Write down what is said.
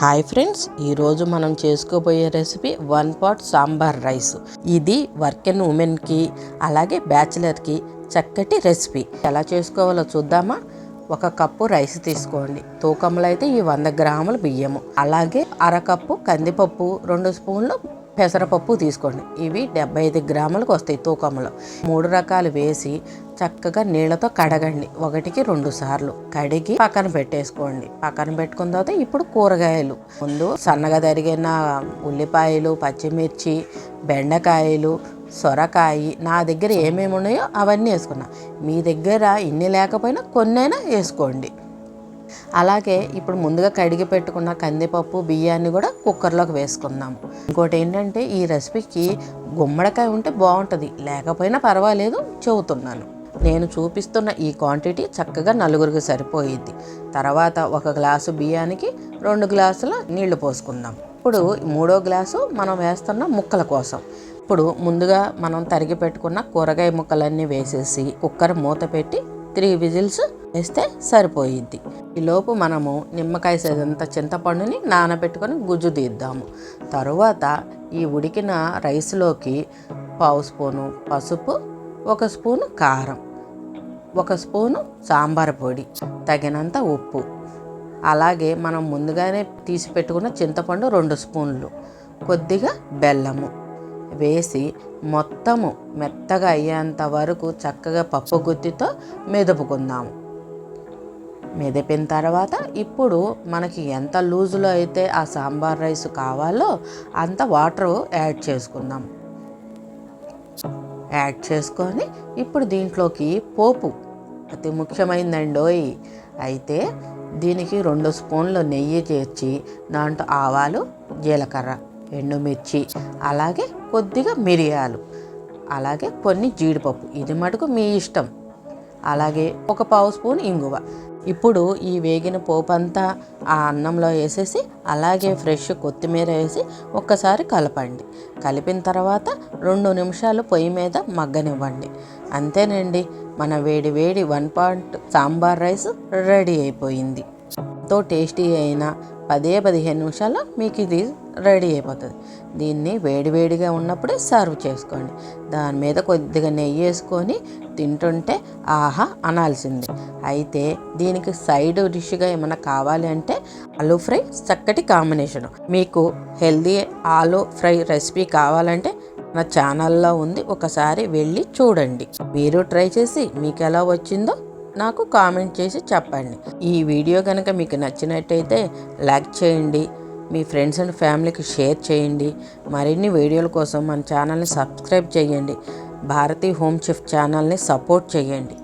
Hi friends ఈరోజు మనం చేసుకోబోయే recipe one pot sambar rice. ఇది వర్కెన్ ఉమెన్కి అలాగే బ్యాచిలర్కి చక్కటి రెసిపీ. ఎలా చేసుకోవాలో చూద్దామా? ఒక కప్పు రైస్ తీసుకోండి. తూకంలో అయితే ఈ వంద గ్రాముల బియ్యము. అలాగే అరకప్పు కందిపప్పు రెండు స్పూన్లు పెసరపప్పు తీసుకోండి. ఇవి డెబ్బై ఐదు గ్రాములకు వస్తాయి తూకంలో మూడు రకాలు వేసి చక్కగా నీళ్ళతో కడగండి. ఒకటికి రెండు సార్లు కడిగి పక్కన పెట్టేసుకోండి. పక్కన పెట్టుకున్న తర్వాత ఇప్పుడు కూరగాయలు. ముందు సన్నగా తరిగిన ఉల్లిపాయలు పచ్చిమిర్చి బెండకాయలు సొరకాయ నా దగ్గర ఏమేమి ఉన్నాయో అవన్నీ వేసుకున్నా. మీ దగ్గర ఇన్ని లేకపోయినా కొన్నైనా వేసుకోండి. అలాగే ఇప్పుడు ముందుగా కడిగి పెట్టుకున్న కందిపప్పు బియ్యాన్ని కూడా కుక్కర్లోకి వేసుకుందాం. ఇంకోటి ఏంటంటే ఈ రెసిపీకి గుమ్మడికాయ ఉంటే బాగుంటుంది లేకపోయినా పర్వాలేదు చెబుతున్నాను. నేను చూపిస్తున్న ఈ క్వాంటిటీ చక్కగా నలుగురికి సరిపోయిద్ది. తర్వాత ఒక గ్లాసు బియ్యానికి రెండు గ్లాసుల నీళ్ళు పోసుకుందాం. ఇప్పుడు మూడో గ్లాసు మనం వేస్తున్న ముక్కల కోసం. ఇప్పుడు ముందుగా మనం తరిగి పెట్టుకున్న కూరగాయ ముక్కలన్నీ వేసేసి కుక్కర్ మూత పెట్టి త్రీ విజిల్స్ వేస్తే సరిపోయిద్ది. ఈలోపు మనము నిమ్మకాయ సేదంత చింతపండుని నానబెట్టుకొని గుజ్జు తీద్దాము. తరువాత ఈ ఉడికిన రైస్లోకి పావు స్పూను పసుపు ఒక స్పూను కారం ఒక స్పూను సాంబార్ పొడి తగినంత ఉప్పు. అలాగే మనం ముందుగానే తీసి పెట్టుకున్న చింతపండు రెండు స్పూన్లు కొద్దిగా బెల్లము వేసి మొత్తము మెత్తగా అయ్యేంత వరకు చక్కగా పప్పు గుత్తితో మెదుపుకుందాము. మెదిపిన తర్వాత ఇప్పుడు మనకి ఎంత లూజులో అయితే ఆ సాంబార్ రైస్ కావాలో అంత వాటర్ యాడ్ చేసుకుందాం. యాడ్ చేసుకొని ఇప్పుడు దీంట్లోకి పోపు. అతి ముఖ్యమైందండోయ్. అయితే దీనికి రెండు స్పూన్లు నెయ్యి చేర్చి దాంట్లో ఆవాలు జీలకర్ర ఎండుమిర్చి అలాగే కొద్దిగా మిరియాలు అలాగే కొన్ని జీడిపప్పు. ఇది మటుకు మీ ఇష్టం. అలాగే ఒక పావు స్పూన్ ఇంగువ. ఇప్పుడు ఈ వేగిన పోపు అంతా ఆ అన్నంలో వేసేసి అలాగే ఫ్రెష్ కొత్తిమీర వేసి ఒక్కసారి కలపండి. కలిపిన తర్వాత రెండు నిమిషాలు పొయ్యి మీద మగ్గనివ్వండి. అంతేనండి మన వేడి వేడి one point sambar rice ready అయిపోయింది. ఎంతో టేస్టీ అయిన పదే పదిహేను నిమిషాల్లో మీకు ఇది రెడీ అయిపోతుంది. దీన్ని వేడివేడిగా ఉన్నప్పుడే సర్వ్ చేసుకోండి. దాని మీద కొద్దిగా నెయ్యి వేసుకొని తింటుంటే ఆహా అనాల్సింది. అయితే దీనికి సైడ్ డిష్గా ఏమైనా కావాలి అంటే ఆలూ ఫ్రై చక్కటి కాంబినేషన్. మీకు హెల్దీ ఆలూ ఫ్రై రెసిపీ కావాలంటే నా ఛానల్లో ఉంది. ఒకసారి వెళ్ళి చూడండి. మీరు ట్రై చేసి మీకు ఎలా వచ్చిందో నాకు కామెంట్ చేసి చెప్పండి. ఈ వీడియో కనుక మీకు నచ్చినట్టయితే లైక్ చేయండి మీ ఫ్రెండ్స్ అండ్ ఫ్యామిలీకి షేర్ చేయండి మరిన్ని వీడియోల కోసం మన ఛానల్ని సబ్స్క్రైబ్ చేయండి భారతీ హోమ్ షిఫ్ట్ ఛానల్ని సపోర్ట్ చేయండి.